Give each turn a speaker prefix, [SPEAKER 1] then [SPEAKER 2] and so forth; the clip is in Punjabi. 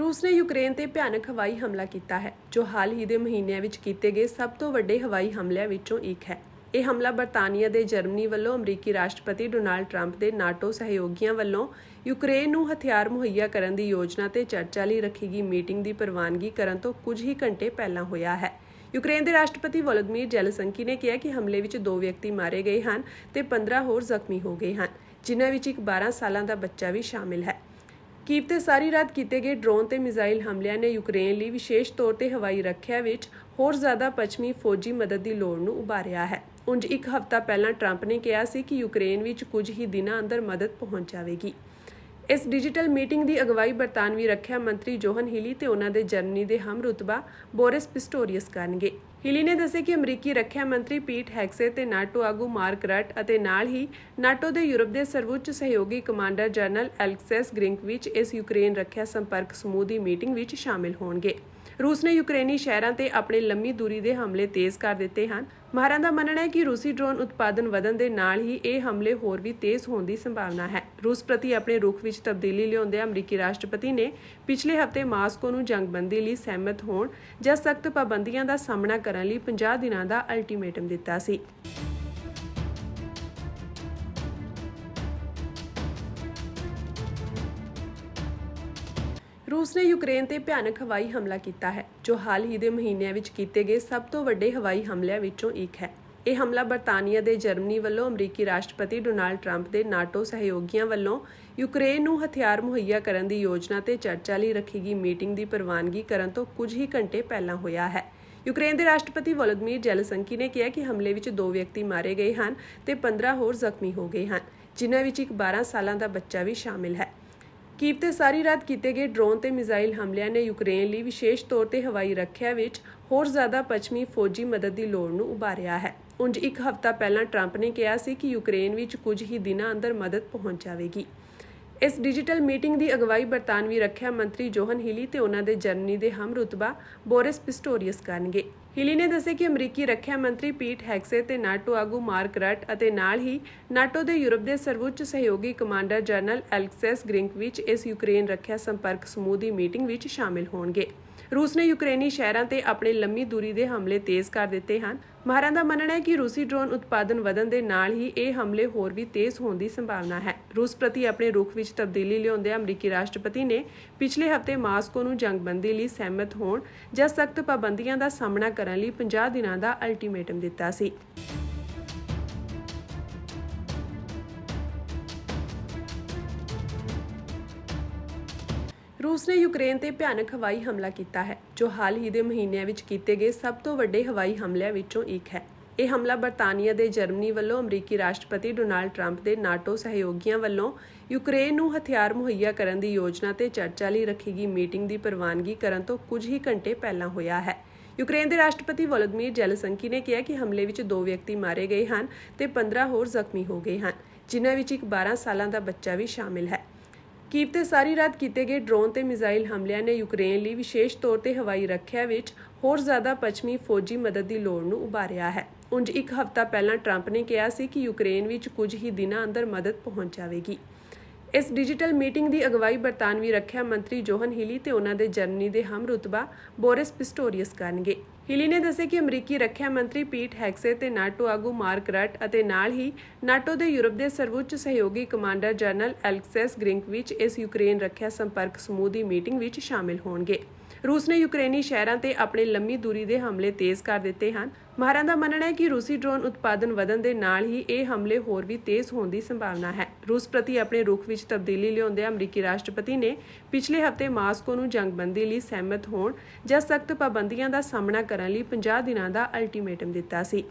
[SPEAKER 1] ਰੂਸ ਨੇ ਯੂਕਰੇਨ ਤੇ ਭਿਆਨਕ ਹਵਾਈ ਹਮਲਾ ਕੀਤਾ ਹੈ, ਜੋ ਹਾਲ ਹੀ ਦੇ ਮਹੀਨਿਆਂ ਵਿੱਚ ਕੀਤੇ ਗਏ ਸਭ ਤੋਂ ਵੱਡੇ ਹਵਾਈ ਹਮਲਿਆਂ ਵਿੱਚੋਂ ਇੱਕ ਹੈ। ਇਹ ਹਮਲਾ ਬਰਤਾਨੀਆ ਦੇ ਜਰਮਨੀ ਵੱਲੋਂ ਅਮਰੀਕੀ ਰਾਸ਼ਟਰਪਤੀ ਡੋਨਾਲਡ ਟਰੰਪ ਦੇ ਨਾਟੋ ਸਹਿਯੋਗੀਆਂ ਵੱਲੋਂ ਯੂਕਰੇਨ ਨੂੰ ਹਥਿਆਰ ਮੁਹੱਈਆ ਕਰਨ ਦੀ ਯੋਜਨਾ ਤੇ ਚਰਚਾ ਲਈ ਰੱਖੀ ਗਈ ਮੀਟਿੰਗ ਦੀ ਪ੍ਰਵਾਨਗੀ ਕਰਨ ਤੋਂ ਕੁਝ ਹੀ ਘੰਟੇ ਪਹਿਲਾਂ ਹੋਇਆ ਹੈ। ਯੂਕਰੇਨ ਦੇ ਰਾਸ਼ਟਰਪਤੀ ਵੋਲੋਦਮੀਰ ਜੈਲਸੰਕੀ ਨੇ ਕਿਹਾ ਕਿ ਹਮਲੇ ਵਿੱਚ ਦੋ ਵਿਅਕਤੀ ਮਾਰੇ ਗਏ ਹਨ ਤੇ 15 ਹੋਰ ਜ਼ਖਮੀ ਹੋ ਗਏ ਹਨ, ਜਿਨ੍ਹਾਂ ਵਿੱਚ ਇੱਕ 12 ਸਾਲਾਂ ਦਾ ਬੱਚਾ ਵੀ ਸ਼ਾਮਿਲ ਹੈ। ਕੀਵ ਤੇ ਸਾਰੀ ਰਾਤ ਕੀਤੇ ਗਏ ਡਰੋਨ ਤੇ ਮਿਜ਼ਾਈਲ ਹਮਲਿਆਂ ਨੇ ਯੂਕਰੇਨ ਲਈ ਵਿਸ਼ੇਸ਼ ਤੌਰ ਤੇ ਹਵਾਈ ਰੱਖਿਆ ਵਿੱਚ ਹੋਰ ਜ਼ਿਆਦਾ ਪੱਛਮੀ ਫੌਜੀ ਮਦਦ ਦੀ ਲੋੜ ਨੂੰ ਉਭਾਰਿਆ ਹੈ। ਉਂਝ ਇੱਕ ਹਫ਼ਤਾ ਪਹਿਲਾਂ ਟਰੰਪ ਨੇ ਕਿਹਾ ਸੀ ਕਿ ਯੂਕਰੇਨ ਵਿੱਚ ਕੁਝ ਹੀ ਦਿਨਾਂ ਅੰਦਰ ਮਦਦ ਪਹੁੰਚ ਜਾਵੇਗੀ। ਇਸ ਡਿਜੀਟਲ ਮੀਟਿੰਗ ਦੀ ਅਗਵਾਈ ਬਰਤਾਨਵੀ ਰੱਖਿਆ ਮੰਤਰੀ ਜੋਹਨ ਹਿਲੀ ਤੇ ਉਹਨਾਂ ਦੇ ਜਰਮਨੀ ਦੇ ਹਮ ਰੁਤਬਾ ਬੋਰਿਸ ਪਿਸਟੋਰੀਅਸ ਕਰਨਗੇ। ਹਿਲੀ ਨੇ ਦੱਸਿਆ ਕਿ ਅਮਰੀਕੀ ਰੱਖਿਆ ਮੰਤਰੀ ਪੀਟ ਹੈਕਸੇ ਤੇ ਨਾਟੋ ਆਗੂ ਮਾਰਕ ਰਟ ਅਤੇ ਨਾਲ ਹੀ ਨਾਟੋ ਦੇ ਯੂਰਪ ਦੇ ਸਰਵਉੱਚ ਸਹਿਯੋਗੀ ਕਮਾਂਡਰ ਜਨਰਲ ਐਲਕਸੈਸ ਗ੍ਰਿੰਕਵਿਚ ਇਸ ਯੂਕਰੇਨ ਰੱਖਿਆ ਸੰਪਰਕ ਸਮੂਹ ਦੀ ਮੀਟਿੰਗ ਵਿੱਚ ਸ਼ਾਮਿਲ ਹੋਣਗੇ। ਰੂਸ ਨੇ ਯੂਕਰੇਨੀ ਸ਼ਹਿਰਾਂ ਤੇ ਆਪਣੇ ਲੰਮੀ ਦੂਰੀ ਦੇ ਹਮਲੇ ਤੇਜ਼ ਕਰ ਦਿੱਤੇ ਹਨ। ਮਾਹਰਾਂ ਦਾ ਮੰਨਣਾ ਹੈ ਕਿ ਰੂਸੀ ਡਰੋਨ ਉਤਪਾਦਨ ਵਧਣ ਦੇ ਨਾਲ ਹੀ ਇਹ ਹਮਲੇ ਹੋਰ ਵੀ ਤੇਜ਼ ਹੋਣ ਦੀ ਸੰਭਾਵਨਾ ਹੈ। ਰੂਸ ਪ੍ਰਤੀ ਆਪਣੇ ਰੁਖ ਵਿੱਚ ਤਬਦੀਲੀ ਲਿਆਉਂਦੇ ਅਮਰੀਕੀ ਰਾਸ਼ਟਰਪਤੀ ਨੇ ਪਿਛਲੇ ਹਫ਼ਤੇ ਮਾਸਕੋ ਨੂੰ ਜੰਗਬੰਦੀ ਲਈ ਸਹਿਮਤ ਹੋਣ ਜਾਂ ਸਖਤ ਪਾਬੰਦੀਆਂ ਦਾ ਸਾਹਮਣਾ ਕਰਨ ਲਈ 50 ਦਿਨਾਂ ਦਾ ਅਲਟੀਮੇਟਮ ਦਿੱਤਾ ਸੀ। ਰੂਸ ਨੇ ਯੂਕਰੇਨ ਤੇ ਭਿਆਨਕ ਹਵਾਈ ਹਮਲਾ ਕੀਤਾ ਹੈ, ਜੋ ਹਾਲ ਹੀ ਦੇ ਮਹੀਨਿਆਂ ਵਿੱਚ ਕੀਤੇ ਗਏ ਸਭ ਤੋਂ ਵੱਡੇ ਹਵਾਈ ਹਮਲਿਆਂ ਵਿੱਚੋਂ ਇੱਕ ਹੈ। ਇਹ ਹਮਲਾ ਬਰਤਾਨੀਆ ਦੇ ਜਰਮਨੀ ਵੱਲੋਂ ਅਮਰੀਕੀ ਰਾਸ਼ਟਰਪਤੀ ਡੋਨਾਲਡ ਟਰੰਪ ਦੇ ਨਾਟੋ ਸਹਿਯੋਗੀਆਂ ਵੱਲੋਂ ਯੂਕਰੇਨ ਨੂੰ ਹਥਿਆਰ ਮੁਹੱਈਆ ਕਰਨ ਦੀ ਯੋਜਨਾ ਤੇ ਚਰਚਾ ਲਈ ਰੱਖੀ ਗਈ ਮੀਟਿੰਗ ਦੀ ਪ੍ਰਵਾਨਗੀ ਕਰਨ ਤੋਂ ਕੁਝ ਹੀ ਘੰਟੇ ਪਹਿਲਾਂ ਹੋਇਆ ਹੈ। ਯੂਕਰੇਨ ਦੇ ਰਾਸ਼ਟਰਪਤੀ ਵੋਲੋਦਮੀਰ ਜੈਲਸੰਕੀ ਨੇ ਕਿਹਾ ਕਿ ਹਮਲੇ ਵਿੱਚ ਦੋ ਵਿਅਕਤੀ ਮਾਰੇ ਗਏ ਹਨ ਤੇ 15 ਹੋਰ ਜ਼ਖਮੀ ਹੋ ਗਏ ਹਨ, ਜਿਨ੍ਹਾਂ ਵਿੱਚ ਇੱਕ 12 ਸਾਲਾਂ ਦਾ ਬੱਚਾ ਵੀ ਸ਼ਾਮਿਲ ਹੈ। ਕੀਵ ਤੇ ਸਾਰੀ ਰਾਤ ਕੀਤੇ ਗਏ ਡਰੋਨ ਤੇ ਮਿਜ਼ਾਈਲ ਹਮਲਿਆਂ ਨੇ ਯੂਕਰੇਨ ਲਈ ਵਿਸ਼ੇਸ਼ ਤੌਰ ਤੇ ਹਵਾਈ ਰੱਖਿਆ ਵਿੱਚ ਹੋਰ ਜ਼ਿਆਦਾ ਪੱਛਮੀ ਫੌਜੀ ਮਦਦ ਦੀ ਲੋੜ ਨੂੰ ਉਭਾਰਿਆ ਹੈ। ਉਂਝ ਇੱਕ ਹਫ਼ਤਾ ਪਹਿਲਾਂ ਟਰੰਪ ਨੇ ਕਿਹਾ ਸੀ ਕਿ ਯੂਕਰੇਨ ਵਿੱਚ ਕੁਝ ਹੀ ਦਿਨਾਂ ਅੰਦਰ ਮਦਦ ਪਹੁੰਚ ਜਾਵੇਗੀ। ਇਸ ਡਿਜੀਟਲ ਮੀਟਿੰਗ ਦੀ ਅਗਵਾਈ ਬਰਤਾਨਵੀ ਰੱਖਿਆ। ਮੰਤਰੀ ਜੋਹਨ ਹਿਲੀ ਤੇ ਉਹਨਾਂ ਦੇ ਜਰਮਨੀ ਦੇ ਹਮ ਰੁਤਬਾ ਬੋਰਿਸ ਪਿਸਟੋਰੀਅਸ ਕਰਨਗੇ। ਹਿਲੀ ਨੇ ਦੱਸਿਆ ਕਿ ਅਮਰੀਕੀ ਰੱਖਿਆ ਮੰਤਰੀ ਪੀਟ ਹੈਕਸੇ ਤੇ ਨਾਟੋ ਆਗੂ ਮਾਰਕ ਰਟ ਅਤੇ ਨਾਲ ਹੀ ਨਾਟੋ ਦੇ ਯੂਰਪ ਦੇ ਸਰਵਉੱਚ ਸਹਿਯੋਗੀ ਕਮਾਂਡਰ ਜਨਰਲ ਐਲਕਸੈਸ ਗ੍ਰਿੰਕਵਿਚ ਇਸ ਯੂਕਰੇਨ ਰੱਖਿਆ ਸੰਪਰਕ ਸਮੂਹ ਦੀ ਮੀਟਿੰਗ ਵਿੱਚ ਸ਼ਾਮਿਲ ਹੋਣਗੇ। ਰੂਸ ਨੇ ਯੂਕਰੇਨੀ ਸ਼ਹਿਰਾਂ ਤੇ ਆਪਣੇ ਲੰਮੀ ਦੂਰੀ ਦੇ ਹਮਲੇ ਤੇਜ਼ ਕਰ ਦਿੱਤੇ ਹਨ। ਮਾਹਰਾਂ ਦਾ ਮੰਨਣਾ ਹੈ ਕਿ ਰੂਸੀ ਡਰੋਨ ਉਤਪਾਦਨ ਵਧਣ ਦੇ ਨਾਲ ਹੀ ਇਹ ਹਮਲੇ ਹੋਰ ਵੀ ਤੇਜ਼ ਹੋਣ ਦੀ ਸੰਭਾਵਨਾ ਹੈ। ਰੂਸ ਪ੍ਰਤੀ ਆਪਣੇ ਰੁਖ ਵਿੱਚ ਤਬਦੀਲੀ ਲਿਆਉਂਦੇ ਅਮਰੀਕੀ ਰਾਸ਼ਟਰਪਤੀ ਨੇ ਪਿਛਲੇ ਹਫ਼ਤੇ ਮਾਸਕੋ ਨੂੰ ਜੰਗਬੰਦੀ ਲਈ ਸਹਿਮਤ ਹੋਣ ਜਾਂ ਸਖਤ ਪਾਬੰਦੀਆਂ ਦਾ ਸਾਹਮਣਾ ਕਰਨ ਲਈ 50 ਦਿਨਾਂ ਦਾ ਅਲਟੀਮੇਟਮ ਦਿੱਤਾ ਸੀ। ਰੂਸ ਨੇ ਯੂਕਰੇਨ ਤੇ ਭਿਆਨਕ ਹਵਾਈ ਹਮਲਾ ਕੀਤਾ ਹੈ, ਜੋ ਹਾਲ ਹੀ ਦੇ ਮਹੀਨਿਆਂ ਵਿੱਚ ਕੀਤੇ ਗਏ ਸਭ ਤੋਂ ਵੱਡੇ ਹਵਾਈ ਹਮਲਿਆਂ ਵਿੱਚੋਂ ਇੱਕ ਹੈ। ਇਹ ਹਮਲਾ ਬਰਤਾਨੀਆ ਦੇ ਜਰਮਨੀ ਵੱਲੋਂ ਅਮਰੀਕੀ ਰਾਸ਼ਟਰਪਤੀ ਡੋਨਾਲਡ ਟਰੰਪ ਦੇ ਨਾਟੋ ਸਹਿਯੋਗੀਆਂ ਵੱਲੋਂ ਯੂਕਰੇਨ ਨੂੰ ਹਥਿਆਰ ਮੁਹੱਈਆ ਕਰਨ ਦੀ ਯੋਜਨਾ ਤੇ ਚਰਚਾ ਲਈ ਰੱਖੀ ਗਈ ਮੀਟਿੰਗ ਦੀ ਪ੍ਰਵਾਨਗੀ ਕਰਨ ਤੋਂ ਕੁਝ ਹੀ ਘੰਟੇ ਪਹਿਲਾਂ ਹੋਇਆ ਹੈ। ਯੂਕਰੇਨ ਦੇ ਰਾਸ਼ਟਰਪਤੀ ਵੋਲੋਦਮੀਰ ਜੈਲਸੰਕੀ ਨੇ ਕਿਹਾ ਕਿ ਹਮਲੇ ਵਿੱਚ ਦੋ ਵਿਅਕਤੀ ਮਾਰੇ ਗਏ ਹਨ ਤੇ 15 ਹੋਰ ਜ਼ਖਮੀ ਹੋ ਗਏ ਹਨ, ਜਿਨ੍ਹਾਂ ਵਿੱਚ ਇੱਕ 12 ਸਾਲਾਂ ਦਾ ਬੱਚਾ ਵੀ ਸ਼ਾਮਿਲ ਹੈ। ਕੀਵ ਤੇ ਸਾਰੀ ਰਾਤ ਕੀਤੇ ਗਏ ਡਰੋਨ ਤੇ ਮਿਜ਼ਾਈਲ ਹਮਲਿਆਂ ਨੇ ਯੂਕਰੇਨ ਲਈ ਵਿਸ਼ੇਸ਼ ਤੌਰ ਤੇ ਹਵਾਈ ਰੱਖਿਆ ਵਿੱਚ ਹੋਰ ਜ਼ਿਆਦਾ ਪੱਛਮੀ ਫੌਜੀ ਮਦਦ ਦੀ ਲੋੜ ਨੂੰ ਉਭਾਰਿਆ ਹੈ। ਉਂਝ ਇੱਕ ਹਫ਼ਤਾ ਪਹਿਲਾਂ ਟਰੰਪ ਨੇ ਕਿਹਾ ਸੀ ਕਿ ਯੂਕਰੇਨ ਵਿੱਚ ਕੁਝ ਹੀ ਦਿਨਾਂ ਅੰਦਰ ਮਦਦ ਪਹੁੰਚ ਜਾਵੇਗੀ। ਇਸ ਡਿਜੀਟਲ ਮੀਟਿੰਗ ਦੀ ਅਗਵਾਈ ਬਰਤਾਨਵੀ ਰੱਖਿਆ ਮੰਤਰੀ ਜੋਹਨ ਹਿਲੀ ਤੇ ਉਹਨਾਂ ਦੇ ਜਰਮਨੀ ਦੇ ਹਮ ਰੁਤਬਾ ਬੋਰਿਸ ਪਿਸਟੋਰੀਅਸ ਕਰਨਗੇ। ਹਿਲੀ ਨੇ ਦੱਸਿਆ ਕਿ ਅਮਰੀਕੀ ਰੱਖਿਆ ਮੰਤਰੀ ਪੀਟ ਹੈਕਸੇ ਤੇ ਨਾਟੋ ਆਗੂ ਮਾਰਕ ਰਟ ਅਤੇ ਨਾਲ ਹੀ ਨਾਟੋ ਦੇ ਯੂਰਪ ਦੇ ਸਰਵਉੱਚ ਸਹਿਯੋਗੀ ਕਮਾਂਡਰ ਜਨਰਲ ਐਲਕਸੈਸ ਗ੍ਰਿੰਕਵਿਚ ਇਸ ਯੂਕਰੇਨ ਰੱਖਿਆ ਸੰਪਰਕ ਸਮੂਹ ਦੀ ਮੀਟਿੰਗ ਵਿੱਚ ਸ਼ਾਮਿਲ ਹੋਣਗੇ। ਰੂਸ ਨੇ ਯੂਕਰੇਨੀ ਸ਼ਹਿਰਾਂ ਤੇ ਆਪਣੇ ਲੰਮੀ ਦੂਰੀ ਦੇ ਹਮਲੇ ਤੇਜ਼ ਕਰ ਦਿੱਤੇ ਹਨ। ਮਾਹਰਾਂ ਦਾ ਮੰਨਣਾ ਹੈ ਕਿ ਰੂਸੀ ਡਰੋਨ ਉਤਪਾਦਨ ਵਧਣ ਦੇ ਨਾਲ ਹੀ ਇਹ ਹਮਲੇ ਹੋਰ ਵੀ ਤੇਜ਼ ਹੋਣ ਦੀ ਸੰਭਾਵਨਾ ਹੈ। ਰੂਸ ਪ੍ਰਤੀ ਆਪਣੇ ਰੁਖ ਵਿੱਚ ਤਬਦੀਲੀ ਲਿਆਉਂਦੇ ਅਮਰੀਕੀ ਰਾਸ਼ਟਰਪਤੀ ਨੇ ਪਿਛਲੇ ਹਫ਼ਤੇ ਮਾਸਕੋ ਨੂੰ ਜੰਗਬੰਦੀ ਲਈ ਸਹਿਮਤ ਹੋਣ ਜਾਂ ਸਖਤ ਪਾਬੰਦੀਆਂ ਦਾ ਸਾਹਮਣਾ ਕਰਨ ਲਈ 50 ਦਿਨਾਂ ਦਾ ਅਲਟੀਮੇਟਮ ਦਿੱਤਾ ਸੀ।